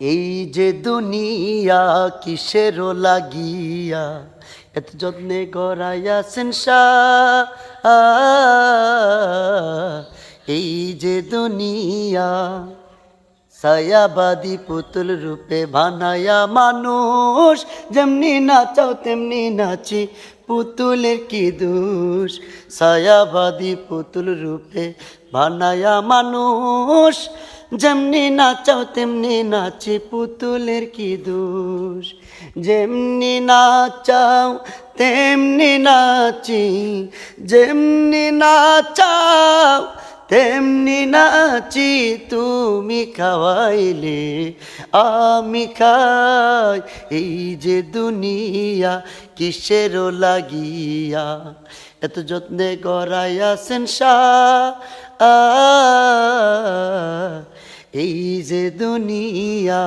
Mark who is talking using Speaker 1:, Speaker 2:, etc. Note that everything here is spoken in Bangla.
Speaker 1: এই যে দুনিয়া কিসেরও লাগিয়া, এত যত্নে গড়াইয়াছেন এই যে দুনিয়া সায়াবাদী পুতুল রূপে বানায়া মানুষ, যেমনি নাচাও তেমনি নাচি, পুতুলের কি দোষ? সায়াবাদী পুতুল রূপে বানায়া মানুষ যেমনি নাচাও, তেমনি নাচি পুতুলের কি দোষ? যেমনি নাচাও, তেমনি নাচি, যেমনি নাচাও, তেমনি নাচি তুমি খাওয়াইলে, আমি খাই এই যে দুনিয়া কিসেরও লাগিয়া? এত যত্নে গড়াইয়াছেন শাহ এই যে দুনিয়া